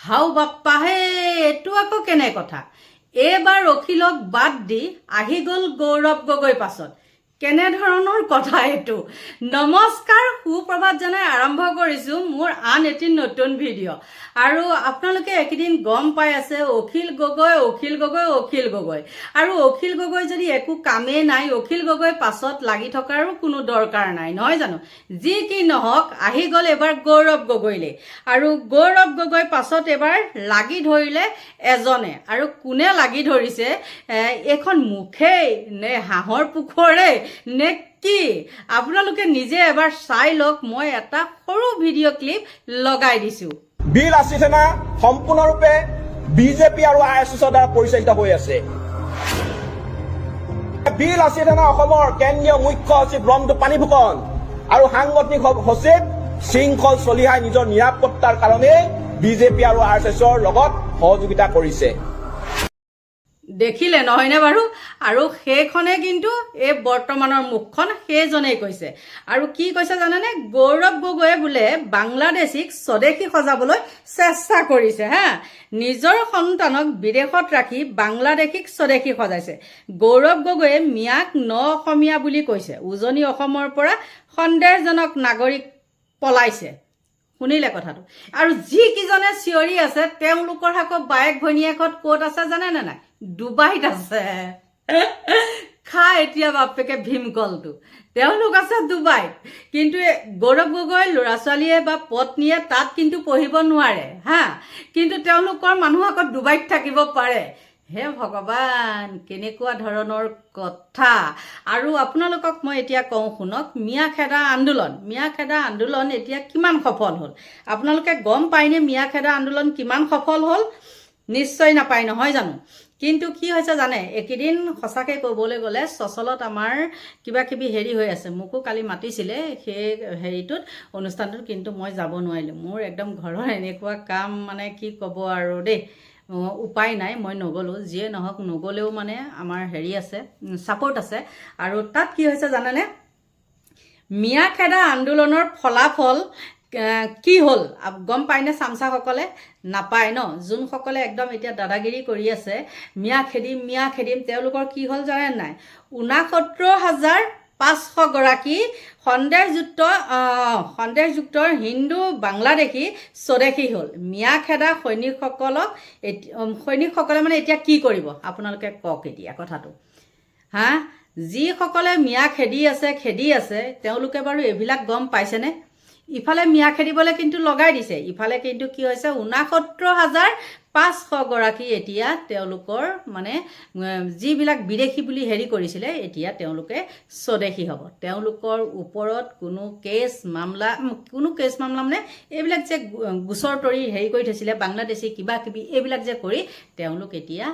হাও বাপ্পা হে এইটো আকৌ কেনে কথা? এইবাৰ অখিলক বাদ দি আহি গ'ল গৌৰৱ গগৈ পাছত। কেনেধৰণৰ কথা এইটো? নমস্কাৰ সুপ্ৰভাত জনাই আৰম্ভ কৰিছোঁ মোৰ আন এটি নতুন ভিডিঅ' আৰু আপোনালোকে এইকেইদিন গম পাই আছে অখিল গগৈ অখিল গগৈ অখিল গগৈ। আৰু অখিল গগৈ যদি একো কামেই নাই অখিল গগৈ পাছত লাগি থকাৰো কোনো দৰকাৰ নাই নহয় জানো? যি কি নহওক আহি গ'ল এবাৰ গৌৰৱ গগৈলৈ। আৰু গৌৰৱ গগৈ পাছত এবাৰ লাগি ধৰিলে এজনে। আৰু কোনে লাগি ধৰিছে? এইখন মুখেই নে হাঁহৰ পোখৰে নে কি আপোনালোকে নিজে এবাৰ চাই লওক, মই এটা সৰু ভিডিঅ' ক্লিপ লগাই দিছোঁ। বিল আশী সেনা সম্পূৰ্ণৰূপে বিজেপি আৰু আই এছ এছৰ দ্বাৰা পৰিচালিত হৈ আছে। বিল আশী সেনা অসমৰ কেন্দ্ৰীয় মুখ্য সচিব পানী ফুকন আৰু সাংগঠনিক সচিব শৃংখল চলিহাই নিজৰ নিৰাপত্তাৰ কাৰণে বিজেপি আৰু আৰ এছ এছৰ লগত সহযোগিতা কৰিছে। দেখিলে নহয়নে বাৰু? আৰু সেইখনে কিন্তু এই বৰ্তমানৰ মুখখন সেইজনেই কৈছে। আৰু কি কৈছে জানেনে? গৌৰৱ গগৈয়ে বোলে বাংলাদেশীক স্বদেশী সজাবলৈ চেষ্টা কৰিছে, হা? নিজৰ সন্তানক বিদেশত ৰাখি বাংলাদেশীক স্বদেশী সজাইছে। গৌৰৱ গগৈয়ে মিয়াক ন অসমীয়া বুলি কৈছে। উজনি অসমৰ পৰা সন্দেহজনক নাগৰিক পলাইছে। শুনিলে কথাটো। আৰু যিকেইজনে চিঞৰি আছে, তেওঁলোকৰ আকৌ বায়েক ভনীয়েকত ক'ত আছে জানে নে নাই? ডুবাইত আছে। খা এতিয়া বাপেকে ভীমকলটো তেওঁলোক আছে ডুবাইত। কিন্তু গৌৰৱ গগৈ ল'ৰা ছোৱালীয়ে বা পত্নীয়ে তাত কিন্তু পঢ়িব নোৱাৰে হা? কিন্তু তেওঁলোকৰ মানুহ আকৌ ডুবাইত থাকিব পাৰে। হে ভগৱান কেনেকুৱা ধৰণৰ কথা। আৰু আপোনালোকক মই এতিয়া কওঁ শুনক মিয়া খেদা আন্দোলন। মিয়া খেদা আন্দোলন এতিয়া কিমান সফল হ'ল? আপোনালোকে গম পায়নে মিয়া খেদা আন্দোলন কিমান সফল হ'ল? নিশ্চয় নাপায় নহয় জানো? কিন্তু কি হৈছে জানে? এইকেইদিন সঁচাকৈ ক'বলৈ গ'লে চচলত আমাৰ কিবা কিবি হেৰি হৈ আছে। মোকো কালি মাতিছিলে সেই হেৰিটোত অনুষ্ঠানটোত কিন্তু মই যাব নোৱাৰিলোঁ। মোৰ একদম ঘৰৰ এনেকুৱা কাম মানে কি ক'ব আৰু দেই উপায় নাই। মই নগ'লোঁ। যিয়ে নহওক নগ'লেও মানে আমাৰ হেৰি আছে ছাপৰ্ট আছে। আৰু তাত কি হৈছে জানেনে? মিয়া খেদা আন্দোলনৰ ফলাফল কি হ'ল? গম পায়নে চামচাসকলে? নাপায় ন? যোনসকলে একদম এতিয়া দাদাগিৰি কৰি আছে মিয়া খেদিম মিয়া খেদিম তেওঁলোকৰ কি হ'ল জানে নাই? ঊনাসত্তৰ হাজাৰ পাঁচশগৰাকী সন্দেহযুক্ত সন্দেহযুক্ত হিন্দু বাংলাদেশী স্বদেশী হ'ল। মিয়া খেদা সৈনিকসকলক এতি- সৈনিকসকলে মানে এতিয়া কি কৰিব? আপোনালোকে কওক এতিয়া কথাটো। হা? যিসকলে মিয়া খেদি আছে খেদি আছে তেওঁলোকে বাৰু এইবিলাক গম পাইছেনে? ইফালে মিয়া খেদিবলৈ কিন্তু লগাই দিছে। ইফালে কিন্তু কি হৈছে ঊনাসত্তৰ হাজাৰ পাঁচশগৰাকী এতিয়া তেওঁলোকৰ মানে যিবিলাক বিদেশী বুলি হেৰি কৰিছিলে এতিয়া তেওঁলোকে স্বদেশী হ'ব। তেওঁলোকৰ ওপৰত কোনো কেছ মামলা কোনো কেছ মামলা মানে এইবিলাক যে গোচৰ তৰি হেৰি কৰি থৈছিলে বাংলাদেশী কিবা কিবি এইবিলাক যে কৰি তেওঁলোক এতিয়া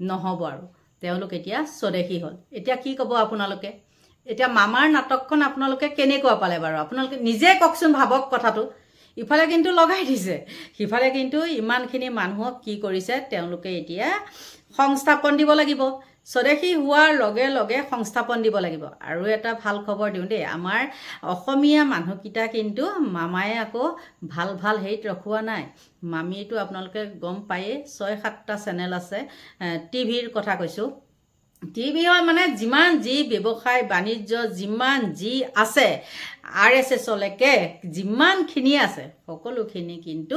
নহ'ব আৰু। তেওঁলোক এতিয়া স্বদেশী হ'ল। এতিয়া কি ক'ব আপোনালোকে? এতিয়া মামাৰ নাটকখন আপোনালোকে কেনেকুৱা পালে বাৰু? আপোনালোকে নিজে কওকচোন ভাবক কথাটো। ইফালে কিন্তু লগাই দিছে। সিফালে কিন্তু ইমানখিনি মানুহক কি কৰিছে তেওঁলোকে এতিয়া সংস্থাপন দিব লাগিব। স্বদেশী হোৱাৰ লগে লগে সংস্থাপন দিব লাগিব। আৰু এটা ভাল খবৰ দিওঁ দেই আমাৰ অসমীয়া মানুহকেইটা কিন্তু মামায়ে আকৌ ভাল ভাল হেৰিত ৰখোৱা নাই। মামীটো আপোনালোকে গম পায়েই ছয় সাতটা চেনেল আছে টিভিৰ কথা কৈছোঁ। টিভি হয় মানে যিমান যি ব্যৱসায়, বাণিজ্য, যিমান যি আছে, আৰ এছ এছলৈকে যিমানখিনি আছে, সকলোখিনি কিন্তু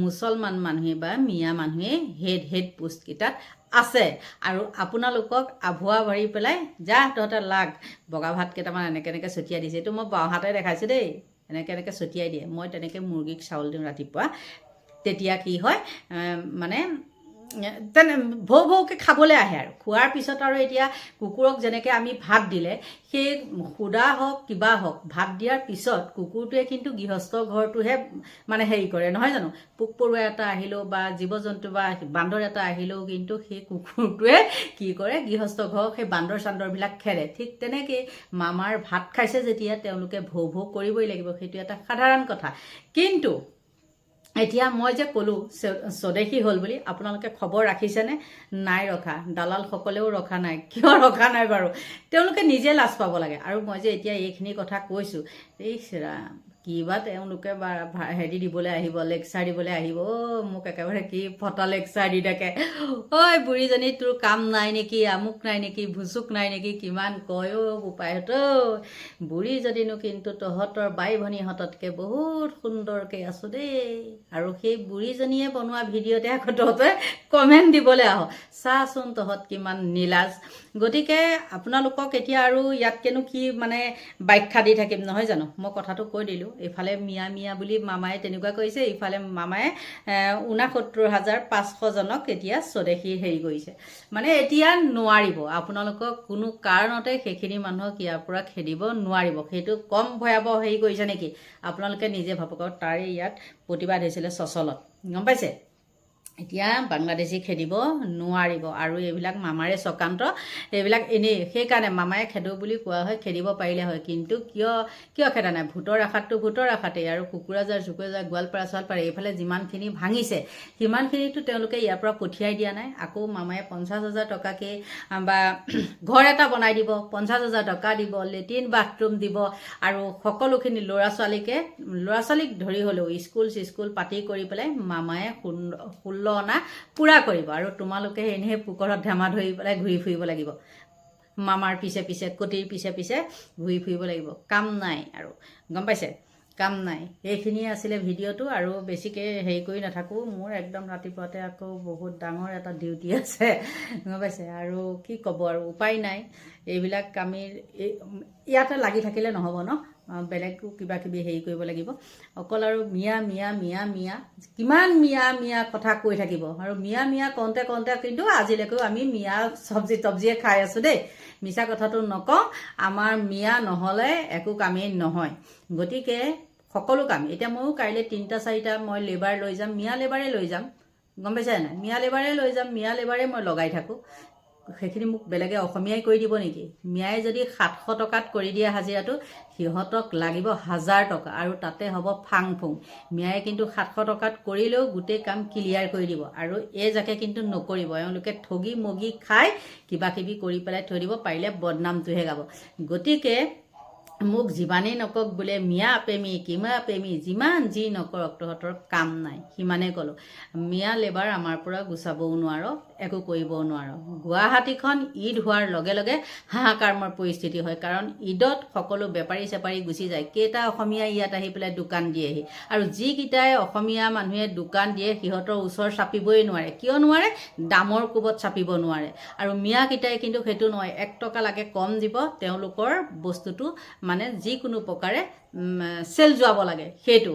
মুছলমান মানুহে বা মিয়া মানুহে হেড হেড পোষ্টকেইটাত আছে। আৰু আপোনালোকক আভুৱা ভৰি পেলাই যা, তহঁতে লাগ, বগা ভাত কেইটামান এনেকৈ এনেকৈ ছটিয়াই দিছে। এইটো মই বাওঁহাতে দেখাইছোঁ দেই, এনেকৈ এনেকৈ ছটিয়াই দিয়ে। মই তেনেকৈ মুৰ্গীক চাউল দিওঁ ৰাতিপুৱা। তেতিয়া কি হয় মানে তেনে ভৌ ভৌকৈ খাবলৈ আহে আৰু। খোৱাৰ পিছত আৰু এতিয়া কুকুৰক যেনেকৈ আমি ভাত দিলে সেই সুদা হওক কিবা হওক ভাত দিয়াৰ পিছত কুকুৰটোৱে কিন্তু গৃহস্থ ঘৰটোহে মানে হেৰি কৰে নহয় জানো? পোক পৰুৱা এটা আহিলেও বা জীৱ জন্তু বা বান্দৰ এটা আহিলেও কিন্তু সেই কুকুৰটোৱে কি কৰে গৃহস্থ ঘৰক সেই বান্দৰ চান্দৰবিলাক খেৰে ঠিক তেনেকেই মামাৰ ভাত খাইছে যেতিয়া তেওঁলোকে ভৌ ভৌ কৰিবই লাগিব সেইটো এটা সাধাৰণ কথা। কিন্তু এতিয়া মই যে ক'লোঁ স্বদেশী হ'ল বুলি, আপোনালোকে খবৰ ৰাখিছেনে? নাই ৰখা। দালালসকলেও ৰখা নাই। কিয় ৰখা নাই বাৰু? তেওঁলোকে নিজে লাজ পাব লাগে। আৰু মই যে এতিয়া এইখিনি কথা কৈছোঁ এই ৰাম। কিবা তেওঁলোকে হেৰি দিবলৈ আহিব লেকচাৰ দিবলৈ আহিব অ' মোক একেবাৰে কি ফটা লেকচাৰ দি থাকে। ঐ বুঢ়ীজনী তোৰ কাম নাই নেকি আমুক নাই নেকি ভুচুক নাই নেকি কিমান কয় অ' বোপাইহঁত বুঢ়ী যদিনো কিন্তু তহঁতৰ বাই ভনীহঁততকৈ বহুত সুন্দৰকৈ আছো দেই। আৰু সেই বুঢ়ীজনীয়ে বনোৱা ভিডিঅ'তে আকৌ তহঁতে কমেণ্ট দিবলৈ আহ। চাচোন তহঁত কিমান নীলাজ। গতিকে আপোনালোকক এতিয়া আৰু ইয়াতকেনো কি মানে ব্যাখ্যা দি থাকিম নহয় জানো? মই কথাটো কৈ দিলোঁ। এইফালে মিয়া মিয়া বুলি মামায়ে তেনেকুৱা কৰিছে ইফালে মামায়ে ঊনসত্তৰ হাজাৰ পাঁচশজনক এতিয়া স্বদেশী হেৰি কৰিছে। মানে এতিয়া নোৱাৰিব, আপোনালোকক কোনো কাৰণতে সেইখিনি মানুহক ইয়াৰ পৰা খেদিব নোৱাৰিব। সেইটো কম ভয়াৱহ হেৰি কৰিছে নেকি? আপোনালোকে নিজে ভাবক তাৰে ইয়াত প্ৰতিবাদ হৈছিলে চচলত। গম পাইছে? এতিয়া বাংলাদেশী খেদিব, নোৱাৰিব আৰু এইবিলাক মামাৰে চক্ৰান্ত এইবিলাক এনেই। সেইকাৰণে মামায়ে খেদো বুলি কোৱা হয়, খেদিব পাৰিলে হয়। কিন্তু কিয় কিয় খেদা নাই? ভোটৰ আশাতটো ভোটৰ আশাতেই আৰু কুকুৰাজাৰ চুকুৰাজাৰ গোৱালপাৰা চোৱালপাৰা, এইফালে যিমানখিনি ভাঙিছে, সিমানখিনিতো তেওঁলোকে ইয়াৰ পৰা পঠিয়াই দিয়া নাই। আকৌ মামায়ে পঞ্চাছ হাজাৰ টকাকৈ বা ঘৰ এটা বনাই দিব, পঞ্চাছ হাজাৰ টকা দিব, লেট্ৰিন বাথৰুম দিব আৰু সকলোখিনি ল'ৰা ছোৱালীকে ল'ৰা ছোৱালীক ধৰি হ'লেও স্কুল চিস্কুল পাতি কৰি পেলাই মামায়ে সুন্দ- অনা পূৰা কৰিব। আৰু তোমালোকে এনেহে পুকৰত ধেমা ধৰি পেলাই ঘূৰি ফুৰিব লাগিব। মামাৰ পিছে পিছে কটিৰ পিছে পিছে ঘূৰি ফুৰিব লাগিব। কাম নাই আৰু। গম পাইছে? কাম নাই। এইখিনিয়ে আছিলে ভিডিঅ'টো আৰু বেছিকৈ হেৰি কৰি নাথাকোঁ। মোৰ একদম ৰাতিপুৱাতে আকৌ বহুত ডাঙৰ এটা ডিউটি আছে। গম পাইছে? আৰু কি ক'ব আৰু উপায় নাই। এইবিলাক আমি ইয়াতে লাগি থাকিলে নহ'ব ন? বেলেগো কিবা কিবি হেৰি কৰিব লাগিব। অকল আৰু মিয়া মিয়া মিয়া মিয়া, কিমান মিয়া মিয়া কথা কৈ থাকিব। আৰু মিয়া মিয়া কওঁতে কওঁতে কিন্তু আজিলৈকেও আমি মিয়া চব্জি তব্জিয়ে খাই আছোঁ দেই। মিছা কথাটো নকওঁ, আমাৰ মিয়া নহ'লে একো কামেই নহয়। গতিকে সকলো কাম, এতিয়া ময়ো কাইলৈ তিনিটা, চাৰিটা মই লেবাৰ লৈ যাম, মিয়া লেবাৰে লৈ যাম। গম পাইছে নাই? মিয়া লেবাৰে লৈ যাম, মিয়া লেবাৰে মই লগাই থাকোঁ। সেইখিনি মোক বেলেগে অসমীয়াই কৰি দিব নেকি? মিয়াই যদি সাতশ টকাত কৰি দিয়ে হাজিৰাটো সিহঁতক লাগিব হাজাৰ টকা আৰু তাতে হ'ব ফাং ফুং মিয়াই কিন্তু সাতশ টকাত কৰিলেও গোটেই কাম ক্লিয়াৰ কৰি দিব আৰু এই জাকে কিন্তু নকৰিব। এওঁলোকে ঠগি মগি খাই কিবা কিবি কৰি পেলাই থৈ দিব পাৰিলে বদনামটোহে গাব। গতিকে মোক যিমানেই নকওক বোলে মিয়া প্ৰেমী কিমা প্ৰেমী যিমান যি নকৰক তহঁতৰ কাম নাই। সিমানেই ক'লোঁ। মিয়া লেবাৰ আমাৰ পৰা গুচাবও নোৱাৰ। একো কৰিবও নোৱাৰ। গুৱাহাটীখন ঈদ হোৱাৰ লগে লগে হাহাকাৰমৰ পৰিস্থিতি হয় কাৰণ ঈদত সকলো বেপাৰী চেপাৰী গুচি যায়। কেইটা অসমীয়া ইয়াত আহি পেলাই দোকান দিয়েহি। আৰু যিকেইটাই অসমীয়া মানুহে দোকান দিয়ে সিহঁতৰ ওচৰ চাপিবই নোৱাৰে। কিয় নোৱাৰে? দামৰ কোবত চাপিব নোৱাৰে। আৰু মিয়াকেইটাই কিন্তু সেইটো নহয় এক টকা লাগে কম দিব তেওঁলোকৰ বস্তুটো মানে যিকোনো প্ৰকাৰে চেল যোৱাব লাগে সেইটো।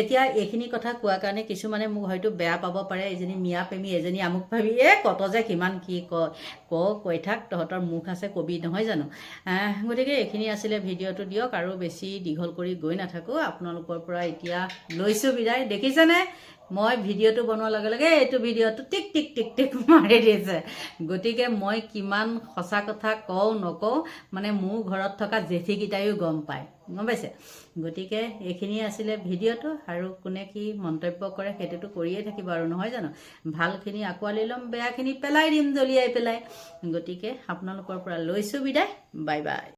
এতিয়া এইখিনি কথা কোৱাৰ কাৰণে কিছুমানে মোক হয়তো বেয়া পাব পাৰে এজনী মিয়া প্ৰেমী এজনী আমুক ভাবি এ কত যে কিমান কি কয়, ক কৈ থাক, তহঁতৰ মুখ আছে কবি নহয় জানো? গতিকে এইখিনি আছিলে ভিডিঅ'টো দিয়ক আৰু বেছি দীঘল কৰি গৈ নাথাকোঁ। আপোনালোকৰ পৰা এতিয়া লৈছোঁ বিদায়। দেখিছেনে? মই ভিডিঅ'টো বনোৱাৰ লগে লগে এইটো ভিডিঅ'টো টিক টিক টিক টিক মাৰি দিছে। গতিকে মই কিমান সঁচা কথা কওঁ নকওঁ মানে মোৰ ঘৰত থকা জেঠীকেইটাইও গম পায়। গম পাইছে? গতিকে এইখিনি আছিলে ভিডিঅ'টো আৰু কোনে কি মন্তব্য কৰে সেইটোতো কৰিয়ে থাকিব আৰু নহয় জানো? ভালখিনি আঁকোৱালি ল'ম বেয়াখিনি পেলাই দিম দলিয়াই পেলাই। গতিকে আপোনালোকৰ পৰা লৈছোঁ বিদায়। Bye bye.